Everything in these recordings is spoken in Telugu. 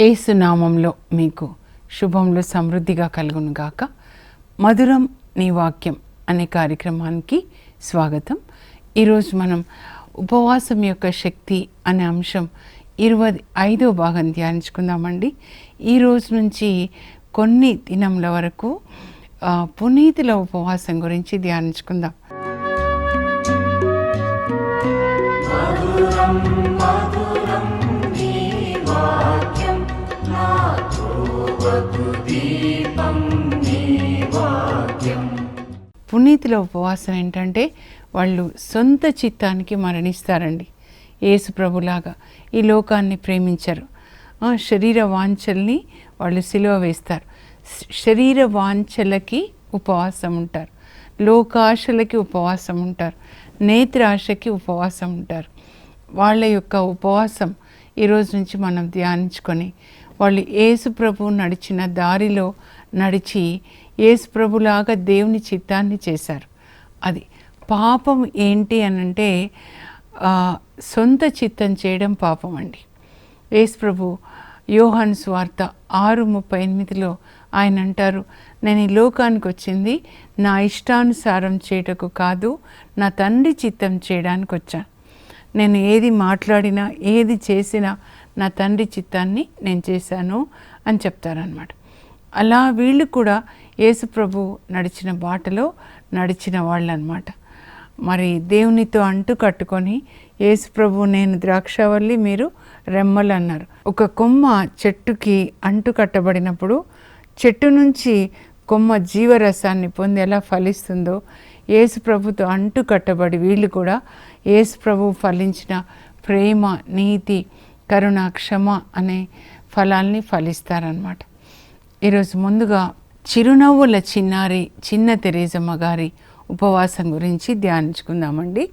ఏసునామంలో మీకు శుభంలో సమృద్ధిగా కలుగును గాక. మధురం నీ వాక్యం అనే కార్యక్రమానికి స్వాగతం. ఈరోజు మనం ఉపవాసం యొక్క శక్తి అనే అంశం ఇరవై ఐదో భాగం ధ్యానించుకుందామండి. ఈ రోజు నుంచి కొన్ని దినముల వరకు పునీతుల ఉపవాసం గురించి ధ్యానించుకుందాం. పునీతుల ఉపవాసం ఏంటంటే వాళ్ళు సొంత చిత్తానికి మరణిస్తారండి. యేసు ప్రభులాగా ఈ లోకాన్ని ప్రేమించరు. శరీర వాంఛల్ని వాళ్ళు సిలువ వేస్తారు. శరీర వాంఛలకి ఉపవాసం ఉంటారు. లోకాశలకి ఉపవాసం ఉంటారు. నేత్రాశకి ఉపవాసం ఉంటారు. వాళ్ళ యొక్క ఉపవాసం ఈరోజు నుంచి మనం ధ్యానించుకొని వాళ్ళు యేసు ప్రభు నడిచిన దారిలో నడిచి యేసు ప్రభులాగా దేవుని చిత్తాన్ని చేశారు. అది పాపం ఏంటి అనంటే సొంత చిత్తం చేయడం పాపం అండి. యేసు ప్రభు యోహాన్ స్వార్త ఆరు ముప్పై ఎనిమిదిలో ఆయన అంటారు నేను ఈ లోకానికి వచ్చింది నా ఇష్టానుసారం చేయటకు కాదు నా తండ్రి చిత్తం చేయడానికి వచ్చాను నేను ఏది మాట్లాడినా ఏది చేసినా నా తండ్రి చిత్తాన్ని నేను చేశాను అని చెప్తారనమాట అలా వీళ్ళు కూడా యేసు ప్రభు నడిచిన బాటలో నడిచిన వాళ్ళు అనమాట మరి దేవునితో అంటు కట్టుకొని యేసు ప్రభు నేను ద్రాక్షవల్లి మీరు రెమ్మలు అన్నారు ఒక కొమ్మ చెట్టుకి అంటు కట్టబడినప్పుడు చెట్టు నుంచి కొమ్మ జీవరసాన్ని పొంది ఎలా ఫలిస్తుందో యేసు ప్రభుతో అంటు కట్టబడి వీళ్ళు కూడా యేసు ప్రభు ఫలించిన ప్రేమ నీతి కరుణ క్షమ అనే ఫలాల్ని ఫలిస్తారనమాట. ఈరోజు ముందుగా చిరునవ్వుల చిన్నారి చిన్న తెరేజమ్మ గారి ఉపవాసం గురించి ధ్యానించుకుందామండి.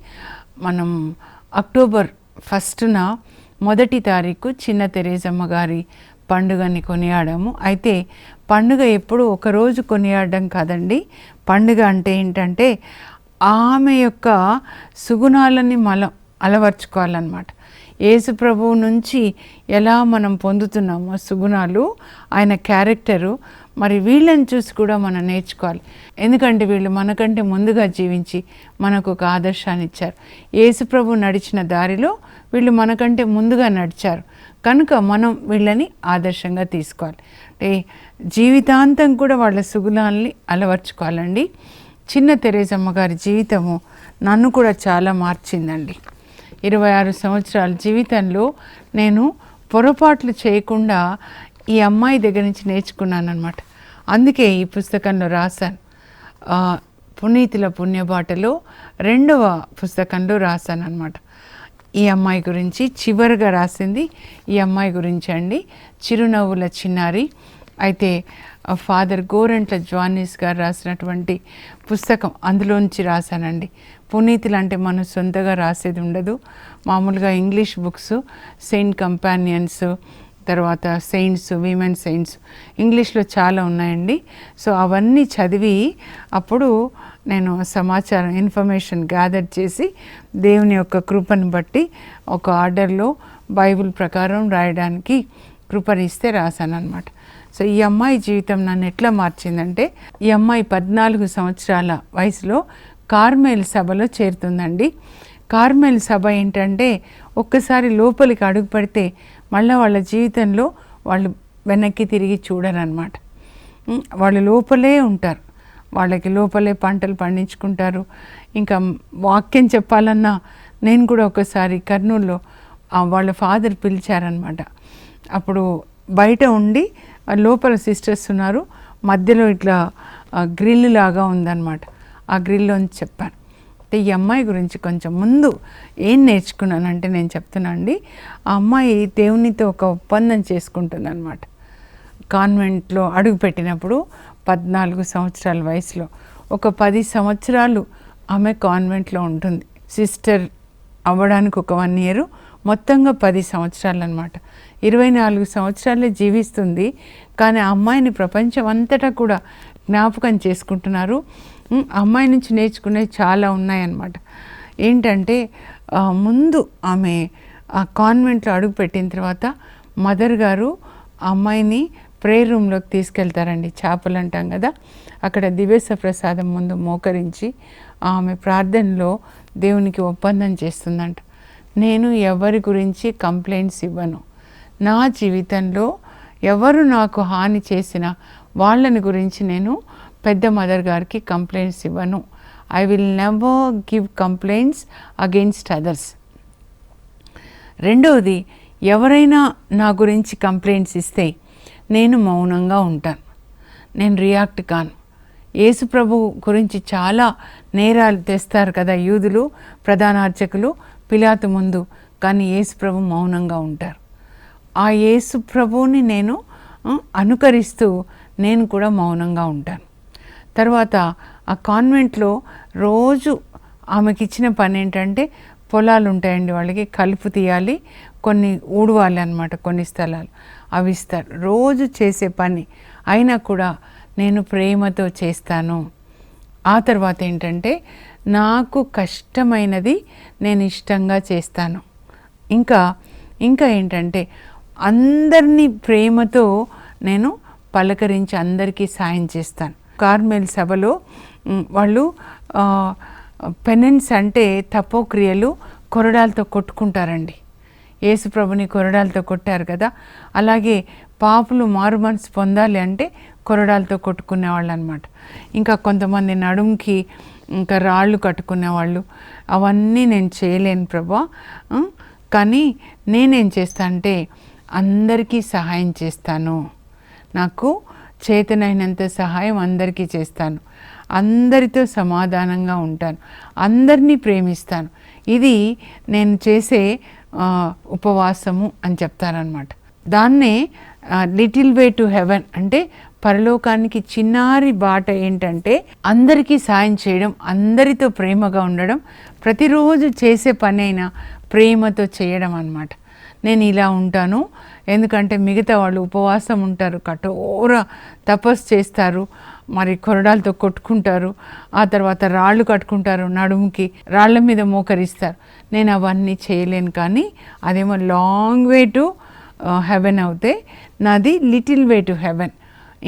మనం అక్టోబర్ ఫస్ట్న మొదటి తారీఖు చిన్న తెరేజమ్మ గారి పండుగని కొనియాడాము. అయితే పండుగ ఎప్పుడు ఒకరోజు కొనియాడడం కాదండి. పండుగ అంటే ఏంటంటే ఆమె యొక్క సుగుణాలని మనం అలవర్చుకోవాలన్నమాట. యేసు ప్రభువు నుంచి ఎలా మనం పొందుతున్నామో సుగుణాలు ఆయన క్యారెక్టరు మరి వీళ్ళని చూసి కూడా మనం నేర్చుకోవాలి. ఎందుకంటే వీళ్ళు మనకంటే ముందుగా జీవించి మనకు ఒక ఆదర్శాన్ని ఇచ్చారు. యేసు ప్రభు నడిచిన దారిలో వీళ్ళు మనకంటే ముందుగా నడిచారు. కనుక మనం వీళ్ళని ఆదర్శంగా తీసుకోవాలి. అంటే జీవితాంతం కూడా వాళ్ళ సుగుణాలని అలవర్చుకోవాలండి. చిన్న తెరేజమ్మ గారి జీవితము నన్ను కూడా చాలా మార్చిందండి. ఇరవై ఆరు సంవత్సరాల జీవితంలో నేను పొరపాట్లు చేయకుండా ఈ అమ్మాయి దగ్గర నుంచి నేర్చుకున్నాను అనమాట అందుకే ఈ పుస్తకంలో రాశాను. పునీతుల పుణ్యబాటలో రెండవ పుస్తకంలో రాశాను అనమాట ఈ అమ్మాయి గురించి చివరిగా రాసింది ఈ అమ్మాయి గురించి అండి. చిరునవ్వుల చిన్నారి అయితే ఫాదర్ గోరంట్ల జానీస్ గారు రాసినటువంటి పుస్తకం అందులోంచి రాశానండి. పునీతులు అంటే మనం సొంతగా రాసేది ఉండదు. మామూలుగా ఇంగ్లీష్ బుక్స్ సెయింట్ కంపానియన్స్ తర్వాత సెయింట్స్ విమెన్ సెయింట్స్ ఇంగ్లీష్లో చాలా ఉన్నాయండి. సో అవన్నీ చదివి అప్పుడు నేను సమాచారం ఇన్ఫర్మేషన్ గ్యాదర్ చేసి దేవుని యొక్క కృపను బట్టి ఒక ఆర్డర్లో బైబిల్ ప్రకారం రాయడానికి కృపనిస్తే రాశాను అనమాట సో ఈ అమ్మాయి జీవితం నన్ను ఎట్లా మార్చిందంటే ఈ అమ్మాయి పద్నాలుగు సంవత్సరాల వయసులో కార్మేల్ సభలో చేరుతుందండి. కార్మెల్ సభ ఏంటంటే ఒక్కసారి లోపలికి అడుగు పడితే మళ్ళీ వాళ్ళ జీవితంలో వాళ్ళు వెనక్కి తిరిగి చూడరనమాట వాళ్ళు లోపలే ఉంటారు. వాళ్ళకి లోపలే పంటలు పండించుకుంటారు. ఇంకా వాక్యం చెప్పాలన్నా నేను కూడా ఒకసారి కర్నూలులో వాళ్ళ ఫాదర్ పిలిచారనమాట అప్పుడు బయట ఉండి లోపల సిస్టర్స్ ఉన్నారు. మధ్యలో ఇట్లా గ్రిల్ లాగా ఉందన్నమాట. ఆ గ్రిల్లోని చెప్పాను అంటే ఈ అమ్మాయి గురించి కొంచెం ముందు ఏం నేర్చుకున్నానంటే నేను చెప్తున్నా అండి. ఆ అమ్మాయి దేవునితో ఒక ఒప్పందం చేసుకుంటుంది అనమాట కాన్వెంట్లో అడుగుపెట్టినప్పుడు పద్నాలుగు సంవత్సరాల వయసులో. ఒక పది సంవత్సరాలు ఆమె కాన్వెంట్లో ఉంటుంది. సిస్టర్ అవ్వడానికి ఒక వన్ ఇయర్. మొత్తంగా పది సంవత్సరాలు అనమాట ఇరవై నాలుగు సంవత్సరాలే జీవిస్తుంది. కానీ ఆ అమ్మాయిని ప్రపంచం అంతటా కూడా జ్ఞాపకం చేసుకుంటున్నారు. అమ్మాయి నుంచి నేర్చుకునేవి చాలా ఉన్నాయన్నమాట. ఏంటంటే ముందు ఆమె ఆ కాన్వెంట్లో అడుగు పెట్టిన తర్వాత మదర్ గారు ఆ అమ్మాయిని ప్రేయర్ రూమ్లోకి తీసుకెళ్తారండి. చేపలు అంటాం కదా. అక్కడ దివేశ ప్రసాదం ముందు మోకరించి ఆమె ప్రార్థనలో దేవునికి ఒప్పందం చేస్తుందంట. నేను ఎవరి గురించి కంప్లైంట్స్ ఇవ్వను. నా జీవితంలో ఎవరు నాకు హాని చేసిన వాళ్ళని గురించి నేను పెద్ద మదర్ గారికి కంప్లైంట్స్ ఇవ్వను. I will never give complaints against others రెండవది ఎవరైనా నా గురించి కంప్లైంట్స్ ఇస్తే నేను మౌనంగా ఉంటాను నేను రియాక్ట్ కాను. యేసు ప్రభు గురించి చాలా నేరాలు తెస్తారు కదా యూదులు ప్రధానార్చకులు పిలాతు ముందు. కానీ యేసు ప్రభు మౌనంగా ఉంటారు. ఆ యేసు ప్రభువుని నేను అనుకరిస్తూ నేను కూడా మౌనంగా ఉంటాను. తర్వాత ఆ కాన్వెంట్లో రోజు ఆమెకి ఇచ్చిన పని ఏంటంటే పొలాలు ఉంటాయండి వాళ్ళకి కలుపు తీయాలి కొన్ని ఊడవాలి అనమాట కొన్ని స్థలాలు. అవి ఇస్తారు. రోజు చేసే పని అయినా కూడా నేను ప్రేమతో చేస్తాను. ఆ తర్వాత ఏంటంటే నాకు కష్టమైనది నేను ఇష్టంగా చేస్తాను. ఇంకా ఇంకా ఏంటంటే అందరినీ ప్రేమతో నేను పలకరించి అందరికీ సాయం చేస్తాను. కార్మెల్ సభలో వాళ్ళు పెనెన్స్ అంటే తపోక్రియలు కొరడాలతో కొట్టుకుంటారండి. యేసుప్రభుని కొరడాలతో కొట్టారు కదా. అలాగే పాపులు మారు మనసు పొందాలి అంటే కొరడాలతో కొట్టుకునేవాళ్ళు అనమాట ఇంకా కొంతమంది నడుంకి ఇంకా రాళ్ళు కట్టుకునేవాళ్ళు అవన్నీ నేను చేయలేను ప్రభా. కానీ నేనేం చేస్తా అంటే అందరికీ సహాయం చేస్తాను. నాకు చేతనైనంత సహాయం అందరికీ చేస్తాను. అందరితో సమాధానంగా ఉంటాను. అందరినీ ప్రేమిస్తాను. ఇది నేను చేసే ఉపవాసము అని చెప్తారనమాట దాన్నే లిటిల్ వే టు హెవెన్ అంటే పరలోకానికి చిన్నారి బాట ఏంటంటే అందరికీ సాయం చేయడం అందరితో ప్రేమగా ఉండడం ప్రతిరోజు చేసే పని అయినా ప్రేమతో చేయడం అనమాట నేను ఇలా ఉంటాను. ఎందుకంటే మిగతా వాళ్ళు ఉపవాసం ఉంటారు కఠోర తపస్సు చేస్తారు మరి కొరడాలతో కొట్టుకుంటారు ఆ తర్వాత రాళ్ళు కట్టుకుంటారు నడుముకి రాళ్ళ మీద మోకరిస్తారు. నేను అవన్నీ చేయలేను కానీ అదేమో లాంగ్ వే టు హెవెన్ అవుతే నాది లిటిల్ వే టు హెవెన్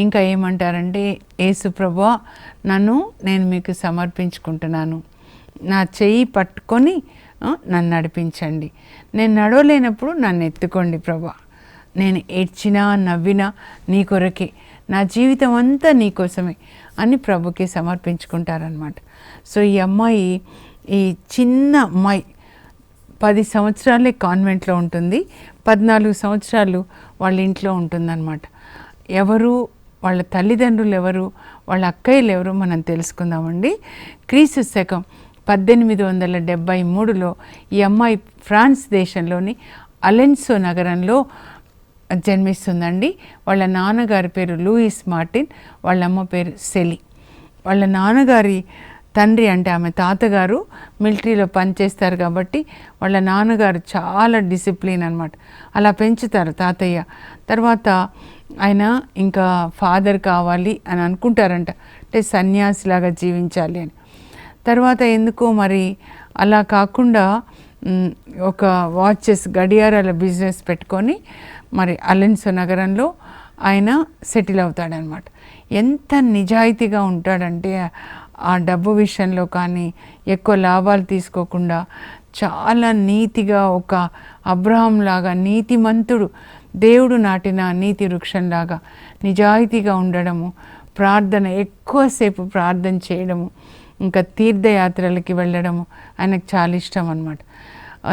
ఇంకా ఏమంటారంటే యేసు ప్రభా నన్ను నేను మీకు సమర్పించుకుంటున్నాను. నా చెయ్యి పట్టుకొని నన్ను నడిపించండి. నేను నడవలేనప్పుడు నన్ను ఎత్తుకోండి ప్రభా. నేను ఏడ్చినా నవ్వినా నీ కొరకే నా జీవితం అంతా నీ కోసమే అని ప్రభుకి సమర్పించుకుంటారనమాట సో ఈ అమ్మాయి ఈ చిన్న అమ్మాయి పది సంవత్సరాలే కాన్వెంట్లో ఉంటుంది. పద్నాలుగు సంవత్సరాలు వాళ్ళ ఇంట్లో ఉంటుందన్నమాట. ఎవరు? వాళ్ళ తల్లిదండ్రులు ఎవరు? వాళ్ళ అక్కయ్యలు ఎవరు? మనం తెలుసుకుందామండి. క్రీస్తు శకం పద్దెనిమిది వందల డెబ్భై మూడులో ఈ అమ్మాయి ఫ్రాన్స్ దేశంలోని అలెన్సో నగరంలో జన్మిస్తుందండి. వాళ్ళ నాన్నగారి పేరు లూయిస్ మార్టిన్ వాళ్ళ అమ్మ పేరు సెలి. వాళ్ళ నాన్నగారి తండ్రి అంటే ఆమె తాతగారు మిలిటరీలో పనిచేస్తారు కాబట్టి వాళ్ళ నాన్నగారు చాలా డిసిప్లిన్ అనమాట అలా పెంచుతారు తాతయ్య. తర్వాత ఆయన ఇంకా ఫాదర్ కావాలి అని అనుకుంటారంట. అంటే సన్యాసిలాగా జీవించాలి అని. తర్వాత ఎందుకో మరి అలా కాకుండా ఒక వాచెస్ గడియారాల బిజినెస్ పెట్టుకొని మరి అలెన్సో నగరంలో ఆయన సెటిల్ అవుతాడనమాట. ఎంత నిజాయితీగా ఉంటాడంటే ఆ డబ్బు విషయంలో కానీ ఎక్కువ లాభాలు తీసుకోకుండా చాలా నీతిగా ఒక అబ్రహం లాగా నీతిమంతుడు దేవుడు నాటిన నీతి వృక్షంలాగా నిజాయితీగా ఉండడము ప్రార్థన ఎక్కువసేపు ప్రార్థన చేయడము ఇంకా తీర్థయాత్రలకి వెళ్ళడము ఆయనకు చాలా ఇష్టం అనమాట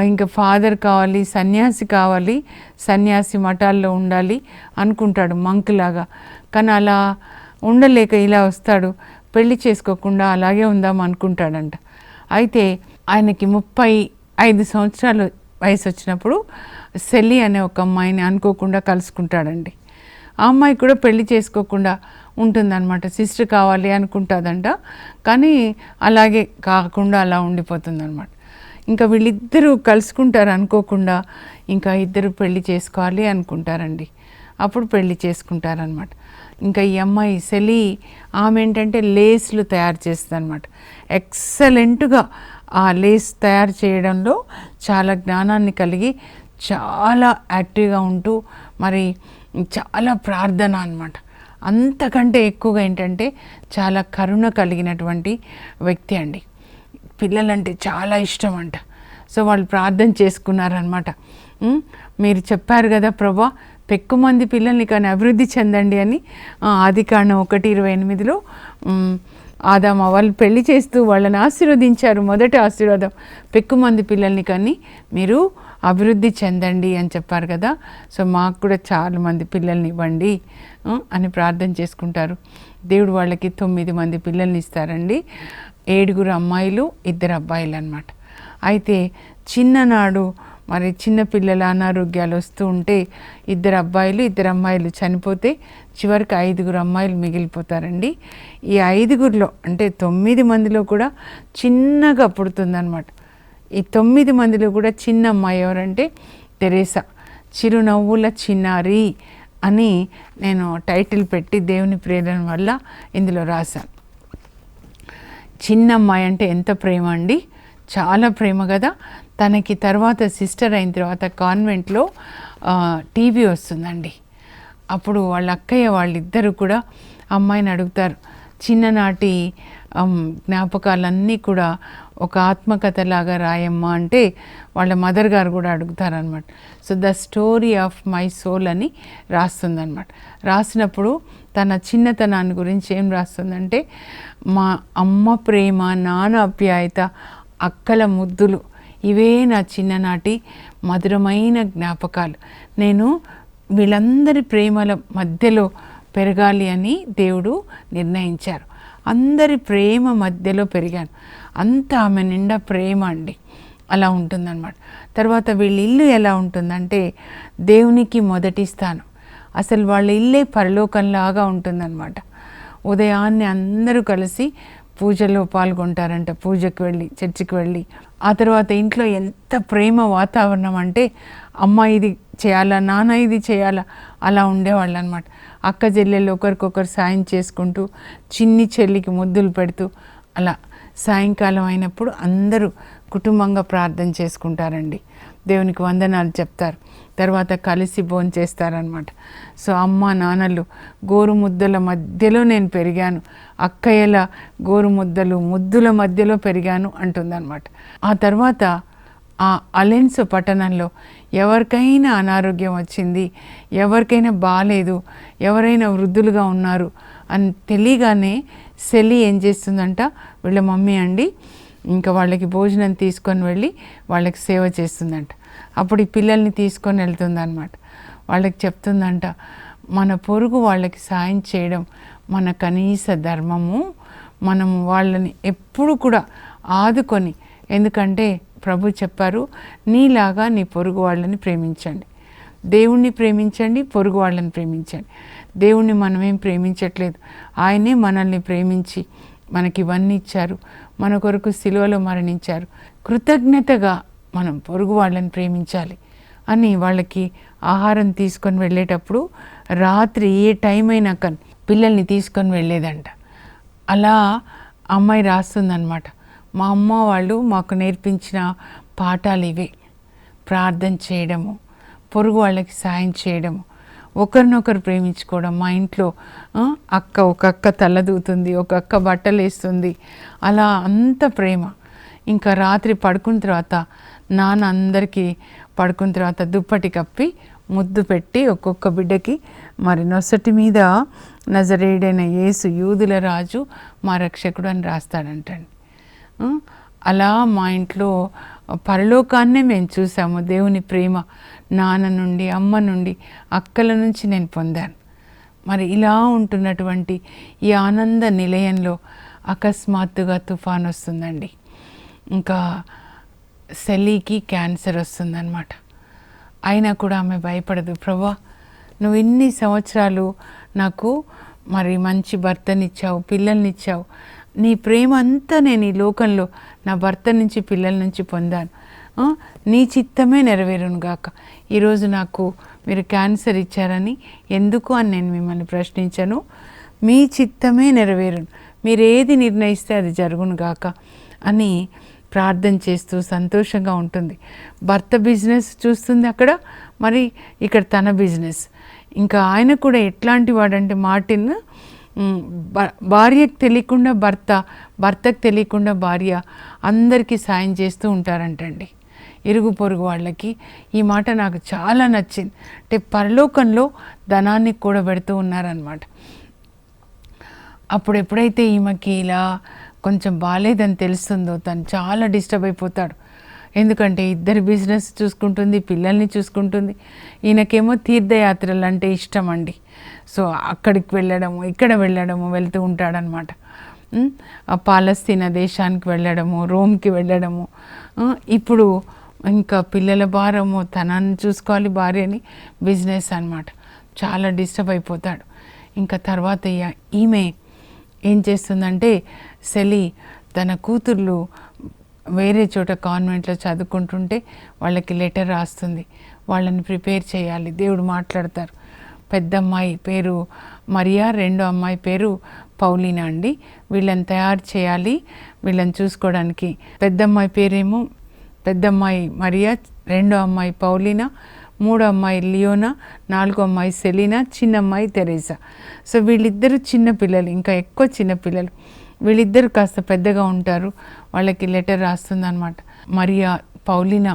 ఇంకా ఫాదర్ కావాలి సన్యాసి కావాలి సన్యాసి మఠాల్లో ఉండాలి అనుకుంటాడు మంకులాగా. కానీ అలా ఉండలేక ఇలా వస్తాడు పెళ్ళి చేసుకోకుండా అలాగే ఉందాం అనుకుంటాడంట. అయితే ఆయనకి ముప్పై ఐదు సంవత్సరాలు వయసు వచ్చినప్పుడు సెల్లి అనే ఒక అమ్మాయిని అనుకోకుండా కలుసుకుంటాడండి. ఆ అమ్మాయి కూడా పెళ్ళి చేసుకోకుండా ఉంటుందన్నమాట. సిస్టర్ కావాలి అనుకుంటుందంట. కానీ అలాగే కాకుండా అలా ఉండిపోతుందన్నమాట. ఇంకా వీళ్ళిద్దరూ కలుసుకుంటారు అనుకోకుండా ఇంకా ఇద్దరు పెళ్ళి చేసుకోవాలి అనుకుంటారండి. అప్పుడు పెళ్ళి చేసుకుంటారనమాట ఇంకా ఈ అమ్మాయి సెలి ఆమె ఏంటంటే లేస్లు తయారు చేస్తుంది అనమాట ఎక్సలెంట్గా ఆ లేస్ తయారు చేయడంలో చాలా జ్ఞానాన్ని కలిగి చాలా యాక్టివ్గా ఉంటూ మరి చాలా ప్రార్థన అనమాట అంతకంటే ఎక్కువగా ఏంటంటే చాలా కరుణ కలిగినటువంటి వ్యక్తి అండి. పిల్లలంటే చాలా ఇష్టం అంట సో వాళ్ళు ప్రార్థన చేసుకున్నారనమాట మీరు చెప్పారు కదా ప్రభా పెక్కు మంది పిల్లల్ని కానీ అభివృద్ధి చెందండి అని ఆది కాండం ఒకటి ఇరవై ఎనిమిదిలో ఆదామ వాళ్ళు పెళ్ళి చేస్తూ వాళ్ళని ఆశీర్వదించారు మొదటి ఆశీర్వాదం. పెక్కు మంది పిల్లల్ని కానీ మీరు అభివృద్ధి చెందండి అని చెప్పారు కదా. సో మాకు కూడా చాలా మంది పిల్లల్ని ఇవ్వండి. అని ప్రార్థన చేసుకుంటారు. దేవుడు వాళ్ళకి తొమ్మిది మంది పిల్లల్ని ఇస్తారండి. ఏడుగురు అమ్మాయిలు ఇద్దరు అబ్బాయిలు అనమాట అయితే చిన్ననాడు మరి చిన్న పిల్లల అనారోగ్యాలు వస్తూ ఉంటే ఇద్దరు అబ్బాయిలు ఇద్దరు అమ్మాయిలు చనిపోతే చివరికి ఐదుగురు అమ్మాయిలు మిగిలిపోతారండి. ఈ ఐదుగురిలో అంటే తొమ్మిది మందిలో కూడా చిన్నగా పుడుతుందన్నమాట. ఈ తొమ్మిది మందిలో కూడా చిన్న అమ్మాయి ఎవరంటే తెరేసా. చిరునవ్వుల చిన్నారి. అని నేను టైటిల్ పెట్టి దేవుని ప్రేరణ వల్ల ఇందులో రాశాను. చిన్న అమ్మాయి అంటే ఎంత ప్రేమ అండి? చాలా ప్రేమ కదా? తనకి తర్వాత సిస్టర్ అయిన తర్వాత కాన్వెంట్లో టీవీ వస్తుందండి. అప్పుడు వాళ్ళ అక్కయ్య వాళ్ళిద్దరూ కూడా అమ్మాయిని అడుగుతారు. చిన్ననాటి జ్ఞాపకాలన్నీ కూడా ఒక ఆత్మకథలాగా రాయమ్మా అంటే వాళ్ళ మదర్ గారు కూడా అడుగుతారనమాట so the story of my soul అని రాస్తుందనమాట రాసినప్పుడు తన చిన్నతనాన్ని గురించి ఏం రాస్తుందంటే మా అమ్మ ప్రేమ నాన్న అప్యాయత అక్కల ముద్దులు ఇవే నా చిన్ననాటి మధురమైన జ్ఞాపకాలు. నేను వీళ్ళందరి ప్రేమల మధ్యలో పెరగాలి అని దేవుడు నిర్ణయించారు. అందరి ప్రేమ మధ్యలో పెరిగాను. అంత ఆమె నిండా ప్రేమ అండి. అలా ఉంటుందన్నమాట. తర్వాత వీళ్ళ ఇల్లు ఎలా ఉంటుందంటే దేవునికి మొదటి స్థానం. అసలు వాళ్ళ ఇల్లే పరలోకంలాగా ఉంటుందన్నమాట. ఉదయాన్నే అందరూ కలిసి పూజలో పాల్గొంటారంట. పూజకు వెళ్ళి చర్చికి వెళ్ళి. ఆ తర్వాత ఇంట్లో ఎంత ప్రేమ వాతావరణం అంటే అమ్మ ఇది చేయాలా? నాన్న ఇది చేయాలా? అలా ఉండేవాళ్ళు అనమాట అక్క చెల్లెళ్ళు ఒకరికొకరు సాయం చేసుకుంటూ చిన్ని చెల్లికి ముద్దులు పెడుతూ అలా సాయంకాలం అయినప్పుడు అందరూ కుటుంబంగా ప్రార్థన చేసుకుంటారండి. దేవునికి వందనాలు చెప్తారు. తర్వాత కలిసి భోజనం చేస్తారనమాట సో అమ్మ నాన్నలు గోరు ముద్దల మధ్యలో నేను పెరిగాను. అక్కయ్యల గోరు ముద్దలు ముద్దుల మధ్యలో పెరిగాను అంటుందన్నమాట. ఆ తర్వాత ఆ అలెన్స్ పట్టణంలో ఎవరికైనా అనారోగ్యం వచ్చింది ఎవరికైనా బాగాలేదు ఎవరైనా వృద్ధులుగా ఉన్నారు అని తెలియగానే సెలి ఏం చేస్తుందంట? వీళ్ళ మమ్మీ అండి ఇంకా వాళ్ళకి భోజనం తీసుకొని వెళ్ళి వాళ్ళకి సేవ చేస్తుందంట. అప్పుడు ఈ పిల్లల్ని తీసుకొని వెళ్తుందన్నమాట. వాళ్ళకి చెప్తుందంట మన పొరుగు వాళ్ళకి సాయం చేయడం మన కనీస ధర్మము. మనము వాళ్ళని ఎప్పుడు కూడా ఆదుకొని ఎందుకంటే ప్రభు చెప్పారు నీలాగా నీ పొరుగు వాళ్ళని ప్రేమించండి. దేవుణ్ణి ప్రేమించండి పొరుగు వాళ్ళని ప్రేమించండి. దేవుణ్ణి మనమేం ప్రేమించట్లేదు. ఆయనే మనల్ని ప్రేమించి మనకి ఇవన్నీ ఇచ్చారు. మన కొరకు సిలువలో మరణించారు. కృతజ్ఞతగా మనం పొరుగు వాళ్ళని ప్రేమించాలి అని వాళ్ళకి ఆహారం తీసుకొని వెళ్ళేటప్పుడు రాత్రి ఏ టైం అయినా కానీ పిల్లల్ని తీసుకొని వెళ్ళేదంట. అలా అమ్మాయి రాస్తుందన్నమాట. మా అమ్మ వాళ్ళు మాకు నేర్పించిన పాఠాలు ఇవే. ప్రార్థన చేయడము పొరుగు వాళ్ళకి సాయం చేయడము ఒకరినొకరు ప్రేమించుకోవడం మా ఇంట్లో అక్క ఒక అక్క తలదూతుంది ఒక అక్క బట్టలు వేస్తుంది. అలా అంత ప్రేమ. ఇంకా రాత్రి పడుకున్న తర్వాత నాన్న అందరికీ పడుకున్న తర్వాత దుప్పటి కప్పి ముద్దు పెట్టి ఒక్కొక్క బిడ్డకి మరి నొసటి మీద నజరేడైన యేసు యూదుల రాజు మా రక్షకుడు అని రాస్తాడంటండి. అలా మా ఇంట్లో పరలోకాన్నే మేము చూసాము దేవుని ప్రేమ. నాన్న నుండి అమ్మ నుండి అక్కల నుంచి నేను పొందాను. మరి ఇలా ఉంటున్నటువంటి ఈ ఆనంద నిలయంలో అకస్మాత్తుగా తుఫాన్ వస్తుందండి. ఇంకా సెలీకి క్యాన్సర్ వస్తుందన్నమాట. అయినా కూడా ఆమె భయపడదు. ప్రభా నువ్వు ఇన్ని సంవత్సరాలు నాకు మరి మంచి భర్తనిచ్చావు పిల్లల్నిచ్చావు. నీ ప్రేమ అంతా నేను ఈ లోకంలో నా భర్త నుంచి పిల్లల నుంచి పొందాను. నీ చిత్తమే నెరవేరును గాక. ఈరోజు నాకు మీరు క్యాన్సర్ ఇచ్చారని ఎందుకు అని నేను మిమ్మల్ని ప్రశ్నించాను. మీ చిత్తమే నెరవేరును. మీరు ఏది నిర్ణయిస్తే అది జరుగును గాక అని ప్రార్థన చేస్తూ సంతోషంగా ఉంటుంది. భర్త బిజినెస్ చూస్తుంది అక్కడ మరి ఇక్కడ తన బిజినెస్. ఇంకా ఆయన కూడా ఎట్లాంటి వాడంటే మార్టిన్ భ- భార్యకు తెలియకుండా భర్త భర్తకు తెలియకుండా భార్య అందరికీ సాయం చేస్తూ ఉంటారంటండి. ఇరుగు పొరుగు వాళ్ళకి ఈ మాట నాకు చాలా నచ్చింది. అంటే పరలోకంలో ధనాన్ని కూడబెడుతూ ఉన్నారనమాట అప్పుడు ఎప్పుడైతే ఈమెకి ఇలా కొంచెం బాగాలేదని తెలుస్తుందో తను చాలా డిస్టర్బ్ అయిపోతాడు. ఎందుకంటే ఇద్దరు బిజినెస్ చూసుకుంటుంది పిల్లల్ని చూసుకుంటుంది. ఈయనకేమో తీర్థయాత్రలు అంటే ఇష్టం అండి. సో అక్కడికి వెళ్ళడము ఇక్కడ వెళ్ళడము వెళ్తూ ఉంటాడనమాట పాలస్తీనా దేశానికి వెళ్ళడము రోమ్కి వెళ్ళడము. ఇప్పుడు ఇంకా పిల్లల భారము తనని చూసుకోవాలి భార్యని బిజినెస్ అనమాట చాలా డిస్టర్బ్ అయిపోతాడు. ఇంకా తర్వాత ఈమె ఏం చేస్తుందంటే సెలి తన కూతుర్లు వేరే చోట కాన్వెంట్లో చదువుకుంటుంటే వాళ్ళకి లెటర్ రాస్తుంది. వాళ్ళని ప్రిపేర్ చేయాలి. దేవుడు మాట్లాడతారు. పెద్ద అమ్మాయి పేరు మరియా రెండో అమ్మాయి పేరు పౌలీనా అండి. వీళ్ళని తయారు చేయాలి. వీళ్ళని చూసుకోవడానికి. పెద్ద అమ్మాయి పేరేమో పెద్ద అమ్మాయి మరియా రెండో అమ్మాయి పౌలినా మూడో అమ్మాయి లియోనా నాలుగో అమ్మాయి సెలీనా చిన్న అమ్మాయి తెరేసా. సో వీళ్ళిద్దరు చిన్న పిల్లలు ఇంకా ఎక్కువ చిన్న పిల్లలు. వీళ్ళిద్దరు కాస్త పెద్దగా ఉంటారు వాళ్ళకి లెటర్ రాస్తుందన్నమాట. మరియా పౌలినా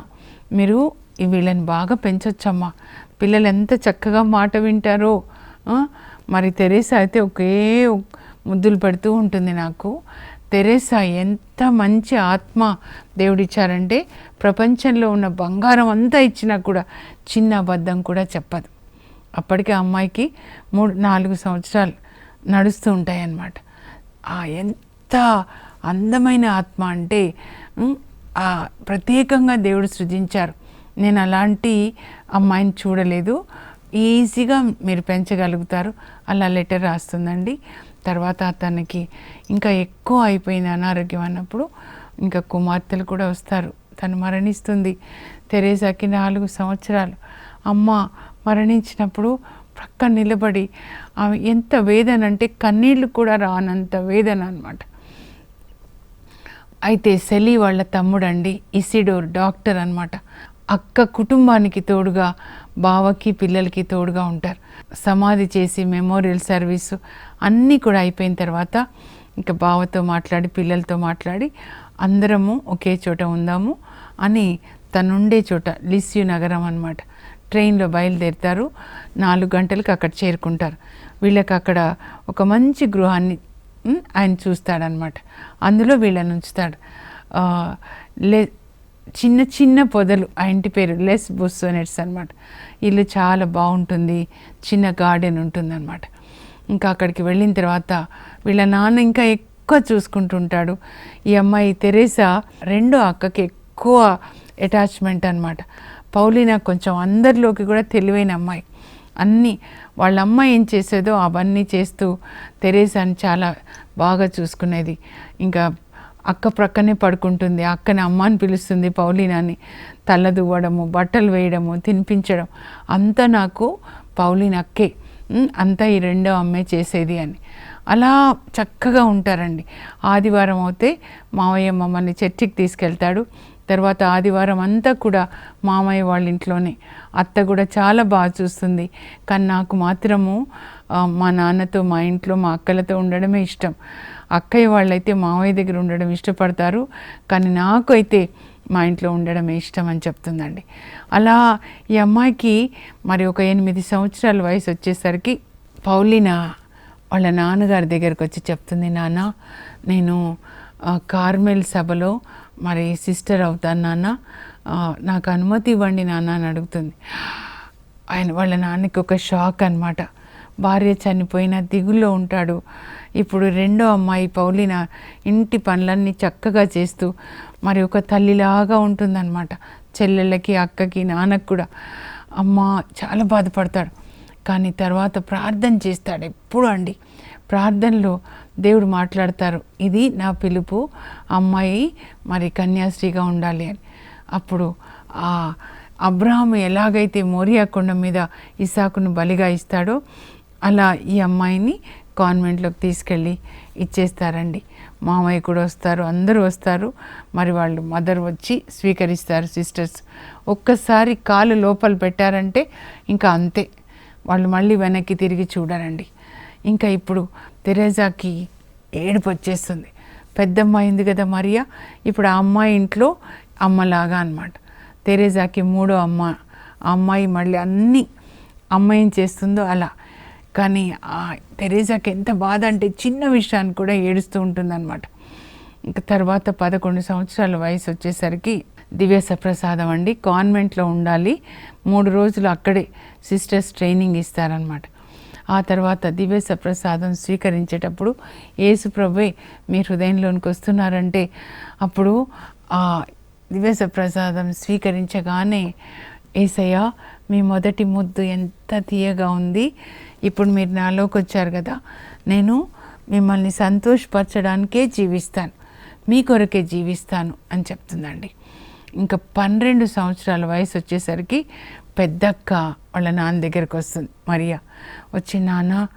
మీరు ఈ వీళ్ళని బాగా పెంచొచ్చమ్మా. పిల్లలు ఎంత చక్కగా మాట వింటారో మరి తెరేసా అయితే ఒకే ముద్దులు పెడుతూ ఉంటుంది నాకు. తెరేసా ఎంత మంచి ఆత్మ దేవుడిచ్చారంటే ప్రపంచంలో ఉన్న బంగారం అంతా ఇచ్చినా కూడా చిన్న అబద్ధం కూడా చెప్పదు. అప్పటికే అమ్మాయికి మూడు నాలుగు సంవత్సరాలు నడుస్తూ ఉంటాయి అన్నమాట ఆ ఎంత అందమైన ఆత్మ అంటే ఆ ప్రత్యేకంగా దేవుడు సృజించారు. నేను అలాంటి అమ్మాయిని చూడలేదు. ఈజీగా మీరు పెంచగలుగుతారు. అలా లెటర్ రాస్తుందండి. తర్వాత తనకి ఇంకా ఎక్కువ అయిపోయింది అనారోగ్యం అన్నప్పుడు ఇంకా కుమార్తెలు కూడా వస్తారు. తను మరణిస్తుంది. తెరేసాకి నాలుగు సంవత్సరాలు. అమ్మ మరణించినప్పుడు ప్రక్క నిలబడి ఆమె ఎంత వేదన అంటే కన్నీళ్ళు కూడా రానంత వేదన అనమాట అయితే సెలి వాళ్ళ తమ్ముడండి ఇసిడోర్ డాక్టర్ అనమాట అక్క కుటుంబానికి తోడుగా బావకి పిల్లలకి తోడుగా ఉంటారు. సమాధి చేసి మెమోరియల్ సర్వీసు అన్నీ కూడా అయిపోయిన తర్వాత ఇంకా బావతో మాట్లాడి పిల్లలతో మాట్లాడి అందరము ఒకే చోట ఉందాము అని తనుండే చోట లిస్యూ నగరం అనమాట ట్రైన్లో బయలుదేరుతారు. నాలుగు గంటలకు అక్కడ చేరుకుంటారు. వీళ్ళకి అక్కడ ఒక మంచి గృహాన్ని ఆయన చూస్తాడనమాట అందులో వీళ్ళని ఉంచుతాడు. లే చిన్న చిన్న పొదలు ఆ ఇంటి పేరు లెస్ బుస్సోనెట్స్ అనమాట ఇల్లు చాలా బాగుంటుంది. చిన్న గార్డెన్ ఉంటుందన్నమాట. ఇంకా అక్కడికి వెళ్ళిన తర్వాత వీళ్ళ నాన్న ఇంకా ఎక్కువ చూసుకుంటుంటాడు ఈ అమ్మాయి తెరేసా రెండో అక్కకి ఎక్కువ అటాచ్మెంట్ అనమాట పౌలినా కొంచెం అందరిలోకి కూడా తెలివైన అమ్మాయి. అన్నీ వాళ్ళ అమ్మ ఏం చేసేదో అవన్నీ చేస్తూ తెరేసాని చాలా బాగా చూసుకునేది. ఇంకా అక్క ప్రక్కనే పడుకుంటుంది అక్కని అమ్మ అని పిలుస్తుంది పౌలీనాని తల దువ్వడము బట్టలు వేయడము తినిపించడం అంతా నాకు పౌలీన్ అక్కే. అంతా ఈ రెండో అమ్మే చేసేది అని. అలా చక్కగా ఉంటారండి. ఆదివారం అయితే మావయ్య మమ్మల్ని చర్చికి తీసుకెళ్తాడు. తర్వాత ఆదివారం అంతా కూడా మామయ్య వాళ్ళ ఇంట్లోనే. అత్త కూడా చాలా బాగా చూస్తుంది. కానీ నాకు మాత్రము మా నాన్నతో మా ఇంట్లో మా అక్కలతో ఉండడమే ఇష్టం. అక్కయ్య వాళ్ళైతే మామయ్య దగ్గర ఉండడం ఇష్టపడతారు కానీ నాకు అయితే మా ఇంట్లో ఉండడమే ఇష్టం అని చెప్తుందండి. అలా ఈ అమ్మాయికి మరి ఒక ఎనిమిది సంవత్సరాల వయసు వచ్చేసరికి పౌలినా వాళ్ళ నాన్నగారి దగ్గరకు వచ్చి చెప్తుంది నాన్న నేను కార్మెల్ సభలో మరి సిస్టర్ అవుతాను నాన్న నాకు అనుమతి ఇవ్వండి నాన్న అని అడుగుతుంది. ఆయన వాళ్ళ నాన్నకి ఒక షాక్ అన్నమాట. భార్య చనిపోయిన దిగుల్లో ఉంటాడు. ఇప్పుడు రెండో అమ్మాయి పౌలిన ఇంటి పనులన్నీ చక్కగా చేస్తూ మరి ఒక తల్లిలాగా ఉంటుందన్నమాట. చెల్లెళ్ళకి అక్కకి నాన్నకు కూడా. అమ్మ చాలా బాధపడతాడు. కానీ తర్వాత ప్రార్థన చేస్తాడు ఎప్పుడు అండి. ప్రార్థనలో దేవుడు మాట్లాడతారు ఇది నా పిలుపు అమ్మాయి మరి కన్యాశ్రీగా ఉండాలి అని. అప్పుడు ఆ అబ్రహాము ఎలాగైతే మోరియా కొండ మీద ఇసాకును బలిగా ఇస్తాడో అలా ఈ అమ్మాయిని కాన్వెంట్లోకి తీసుకెళ్ళి ఇచ్చేస్తారండి. మామయ్య కూడా వస్తారు అందరూ వస్తారు. మరి వాళ్ళు మదర్ వచ్చి స్వీకరిస్తారు సిస్టర్స్. ఒక్కసారి కాలు లోపల పెట్టారంటే ఇంకా అంతే. వాళ్ళు మళ్ళీ వెనక్కి తిరిగి చూడరండి. ఇంకా ఇప్పుడు తెరేజాకి ఏడుపు వచ్చేస్తుంది. పెద్దమ్మాయింది కదా మరియా? ఇప్పుడు ఆ అమ్మాయి ఇంట్లో అమ్మలాగా అనమాట తెరేజాకి మూడో అమ్మ ఆ అమ్మాయి మళ్ళీ అన్నీ అమ్మాయి ఏం చేస్తుందో అలా కానీ ఆ తెరేజాకి ఎంత బాధ అంటే చిన్న విషయాన్ని కూడా ఏడుస్తూ ఉంటుందన్నమాట. ఇంకా తర్వాత పదకొండు సంవత్సరాల వయసు వచ్చేసరికి దివ్య సప్రసాదం అండి. కాన్వెంట్లో ఉండాలి. మూడు రోజులు అక్కడే సిస్టర్స్ ట్రైనింగ్ ఇస్తారనమాట ఆ తర్వాత దివ్య సప్రసాదం స్వీకరించేటప్పుడు యేసు ప్రభువే మీ హృదయంలోనికి వస్తున్నారంటే అప్పుడు ఆ దివ్య సప్రసాదం స్వీకరించగానే ఏసయ్య మీ మొదటి ముద్దు ఎంత తీయగా ఉంది. ఇప్పుడు మీరు నాలోకి వచ్చారు కదా నేను మిమ్మల్ని సంతోషపరచడానికే జీవిస్తాను మీ కొరకే జీవిస్తాను అని చెప్తుందండి. ఇంకా పన్నెండు సంవత్సరాల వయసు వచ్చేసరికి పెద్దక్క వాళ్ళ నాన్న దగ్గరికి వస్తుంది. మరియా వచ్చి నాన్న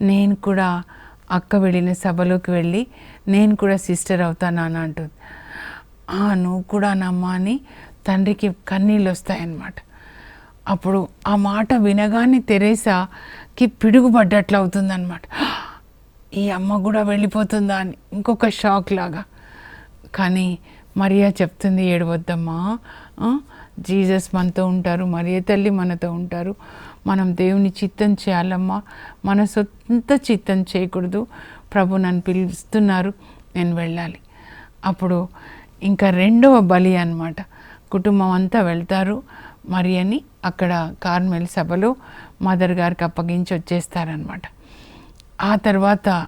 నేను కూడా అక్క వెళ్ళిన సభలోకి వెళ్ళి నేను కూడా సిస్టర్ అవుతాను నాన్న అంటుంది. "ఆ, నువ్వు కూడా నమ్మ అని తండ్రికి కన్నీళ్ళు వస్తాయన్నమాట. అప్పుడు ఆ మాట వినగానే తెరేసాకి పిడుగుపడ్డట్లు అవుతుందన్నమాట ఈ అమ్మ కూడా వెళ్ళిపోతుందా అని ఇంకొక షాక్ లాగా. కానీ మరియా చెప్తుంది ఏడవద్దమ్మా ఆ, జీసస్ మనతో ఉంటారు మరియ తల్లి మనతో ఉంటారు. మనం దేవుని చిత్తం చేయాలమ్మా. మన సొంత చిత్తం చేయకూడదు. ప్రభు నన్ను పిలుస్తున్నారు నేను వెళ్ళాలి. అప్పుడు ఇంకా రెండవ బలి అనమాట కుటుంబం అంతా వెళ్తారు. మరియని అక్కడ కార్మెల్ సభలో మదర్ గారికి అప్పగించి వచ్చేస్తారనమాట ఆ తర్వాత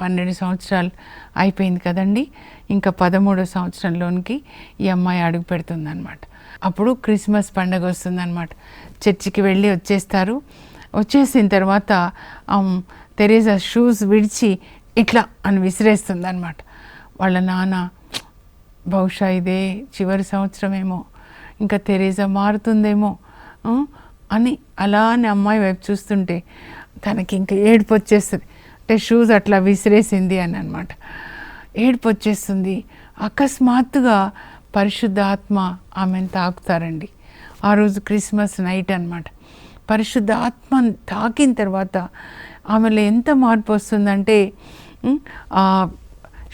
పన్నెండు సంవత్సరాలు అయిపోయింది కదండి. ఇంకా పదమూడో సంవత్సరంలోనికి ఈ అమ్మాయి అడుగు పెడుతుందన్నమాట. అప్పుడు క్రిస్మస్ పండగ వస్తుందన్నమాట. చర్చికి వెళ్ళి వచ్చేస్తారు. వచ్చేసిన తర్వాత ఆమ్, షూస్ విడిచి ఇట్లా అని విసిరేస్తుంది అనమాట వాళ్ళ నాన్న బహుశా ఇదే చివరి సంవత్సరమేమో ఇంకా తెరేజా మారుతుందేమో అని అలా అని అమ్మాయి వైపు చూస్తుంటే తనకి ఇంకా ఏడుపు వచ్చేస్తుంది. అంటే షూస్ అట్లా విసిరేసింది అని అనమాట ఏడుపు వచ్చేస్తుంది. అకస్మాత్తుగా పరిశుద్ధాత్మ ఆమెను తాకుతారండి. ఆ రోజు క్రిస్మస్ నైట్ అన్నమాట. పరిశుద్ధాత్మ తాకిన తర్వాత ఆమెలో ఎంత మార్పు వస్తుందంటే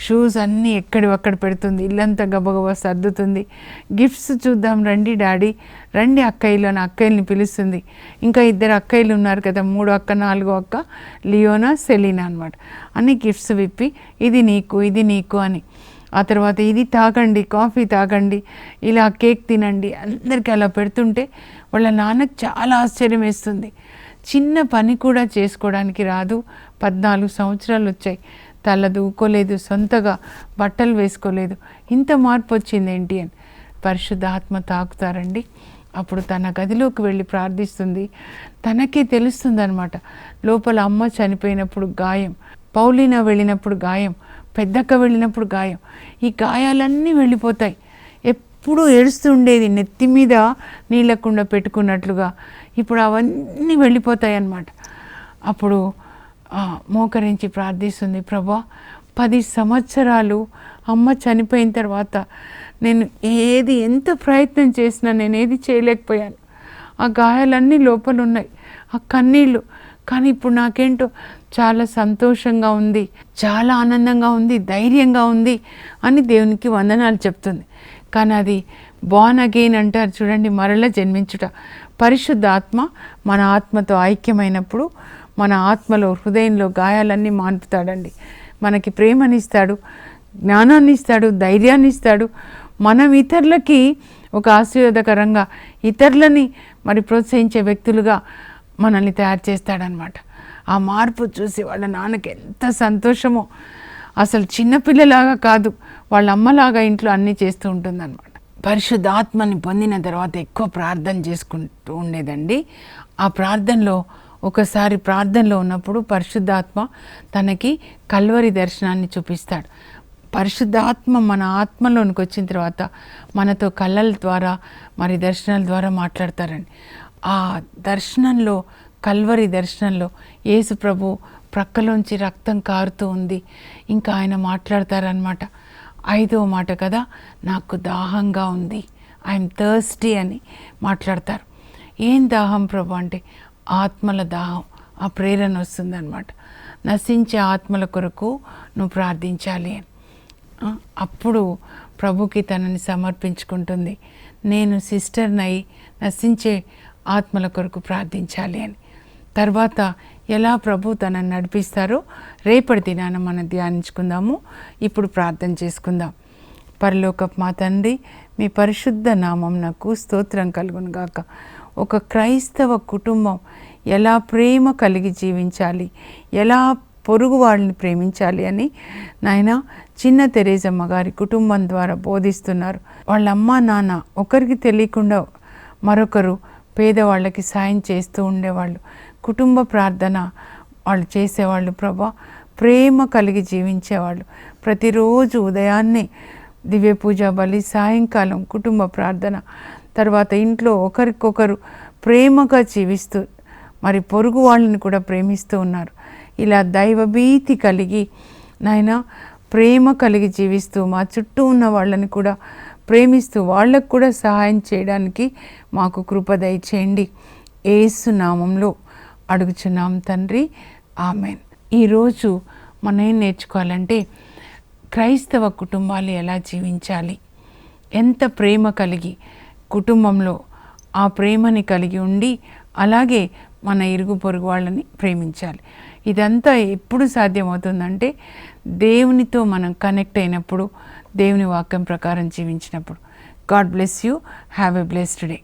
షూస్ అన్నీ ఎక్కడి అక్కడ పెడుతుంది? ఇల్లంతా గబగబా సర్దుతుంది. గిఫ్ట్స్ చూద్దాం రండి డాడీ. రండి అక్కయ్యలు అని అక్కయ్యని పిలుస్తుంది. ఇంకా ఇద్దరు అక్కయ్యలు ఉన్నారు కదా మూడు అక్క నాలుగో అక్క లియోనా సెలీనా అనమాట అన్ని గిఫ్ట్స్ విప్పి ఇది నీకు ఇది నీకు అని. ఆ తర్వాత ఇది తాగండి కాఫీ తాగండి ఇలా కేక్ తినండి. అందరికీ అలా పెడుతుంటే వాళ్ళ నాన్నకు చాలా ఆశ్చర్యం వేస్తుంది. చిన్న పని కూడా చేసుకోవడానికి రాదు. పద్నాలుగు సంవత్సరాలు వచ్చాయి. తల దూకోలేదు సొంతగా బట్టలు వేసుకోలేదు. ఇంత మార్పు వచ్చింది ఏంటి అని పరిశుద్ధ ఆత్మ తాకుతారండి. అప్పుడు తన గదిలోకి వెళ్ళి ప్రార్థిస్తుంది. తనకే తెలుస్తుంది అనమాట లోపల అమ్మ చనిపోయినప్పుడు గాయం పౌలిన వెళ్ళినప్పుడు గాయం పెద్దక్క వెళ్ళినప్పుడు గాయం. ఈ గాయాలన్నీ వెళ్ళిపోతాయి. ఎప్పుడు ఏడుస్తుండేది నెత్తి మీద నీళ్ళకుండా పెట్టుకున్నట్లుగా. ఇప్పుడు అవన్నీ వెళ్ళిపోతాయి అన్నమాట అప్పుడు మోకరించి ప్రార్థిస్తుంది ప్రభా పది సంవత్సరాలు అమ్మ చనిపోయిన తర్వాత నేను ఏది ఎంత ప్రయత్నం చేసినా నేను ఏది చేయలేకపోయాను. ఆ గాయాలన్నీ లోపల ఉన్నాయి ఆ కన్నీళ్ళు. కానీ ఇప్పుడు నాకేంటో చాలా సంతోషంగా ఉంది చాలా ఆనందంగా ఉంది ధైర్యంగా ఉంది అని దేవునికి వందనాలు చెప్తుంది. కానీ అది బాన్ అగెయిన్ అంటారు చూడండి మరలా జన్మించుట. పరిశుద్ధ ఆత్మ మన ఆత్మతో ఐక్యమైనప్పుడు మన ఆత్మలో హృదయంలో గాయాలన్నీ మాన్పుతాడండి మనకి ప్రేమనిస్తాడు జ్ఞానాన్ని ఇస్తాడు ధైర్యాన్ని ఇస్తాడు మనం ఇతరులకి ఒక ఆశీర్వాదకరంగా ఇతరులని మరి ప్రోత్సహించే వ్యక్తులుగా మనల్ని తయారు చేస్తాడనమాట ఆ మార్పు చూసి వాళ్ళ నాన్నకి ఎంత సంతోషమో. అసలు చిన్నపిల్లలాగా కాదు వాళ్ళ అమ్మలాగా ఇంట్లో అన్నీ చేస్తూ ఉంటుందన్నమాట. పరిశుద్ధాత్మని పొందిన తర్వాత ఎక్కువ ప్రార్థన చేసుకుంటూ ఉండేదండి. ఆ ప్రార్థనలో ఒకసారి ప్రార్థనలో ఉన్నప్పుడు పరిశుద్ధాత్మ తనకి కల్వరి దర్శనాన్ని చూపిస్తాడు. పరిశుద్ధాత్మ మన ఆత్మలోనికి వచ్చిన తర్వాత మనతో కళ్ళల ద్వారా మరి దర్శనాల ద్వారా మాట్లాడతారండి. ఆ దర్శనంలో కల్వరి దర్శనంలో యేసు ప్రభు ప్రక్కలోంచి రక్తం కారుతూ ఉంది. ఇంకా ఆయన మాట్లాడతారనమాట ఐదో మాట కదా నాకు దాహంగా ఉంది. ఐఎమ్ థర్స్టీ అని మాట్లాడతారు. ఏం దాహం ప్రభు అంటే ఆత్మల దాహం ఆ ప్రేరణ వస్తుందన్నమాట. నశించే ఆత్మల కొరకు నువ్వు ప్రార్థించాలి అని. అప్పుడు ప్రభుకి తనని సమర్పించుకుంటుంది. నేను సిస్టర్ని అయి నశించే ఆత్మల కొరకు ప్రార్థించాలి అని. తర్వాత ఎలా ప్రభు తనని నడిపిస్తారో రేపటి దినాన మనం ధ్యానించుకుందాము. ఇప్పుడు ప్రార్థన చేసుకుందాం. పరలోకపు మా తండ్రి మీ పరిశుద్ధ నామం నాకు స్తోత్రం కలుగునుగాక. ఒక క్రైస్తవ కుటుంబం ఎలా ప్రేమ కలిగి జీవించాలి? ఎలా పొరుగు వాళ్ళని ప్రేమించాలి అని నాయన చిన్న తెరేజమ్మ గారి కుటుంబం ద్వారా బోధిస్తున్నారు. వాళ్ళ అమ్మ నాన్న ఒకరికి తెలియకుండా మరొకరు పేదవాళ్ళకి సాయం చేస్తూ ఉండేవాళ్ళు. కుటుంబ ప్రార్థన వాళ్ళు చేసేవాళ్ళు ప్రభా. ప్రేమ కలిగి జీవించేవాళ్ళు. ప్రతిరోజు ఉదయాన్నే దివ్య పూజ బలి సాయంకాలం కుటుంబ ప్రార్థన తర్వాత ఇంట్లో ఒకరికొకరు ప్రేమగా జీవిస్తూ మరి పొరుగు వాళ్ళని కూడా ప్రేమిస్తూ ఉన్నారు. ఇలా దైవభీతి కలిగి నాయన ప్రేమ కలిగి జీవిస్తూ మా చుట్టూ ఉన్న వాళ్ళని కూడా ప్రేమిస్తూ వాళ్ళకు కూడా సహాయం చేయడానికి మాకు కృప దయచేయండి. ఏసు నామంలో అడుగుచున్నాం తండ్రి. ఆమెన్. ఈరోజు మనం ఏం నేర్చుకోవాలంటే క్రైస్తవ కుటుంబాలు ఎలా జీవించాలి? ఎంత ప్రేమ కలిగి కుటుంబంలో ఆ ప్రేమని కలిగి ఉండి అలాగే మన ఇరుగు పొరుగు వాళ్ళని ప్రేమించాలి. ఇదంతా ఎప్పుడు సాధ్యమవుతుందంటే దేవునితో మనం కనెక్ట్ అయినప్పుడు దేవుని వాక్యం ప్రకారం జీవించినప్పుడు. God bless you. Have a blessed day.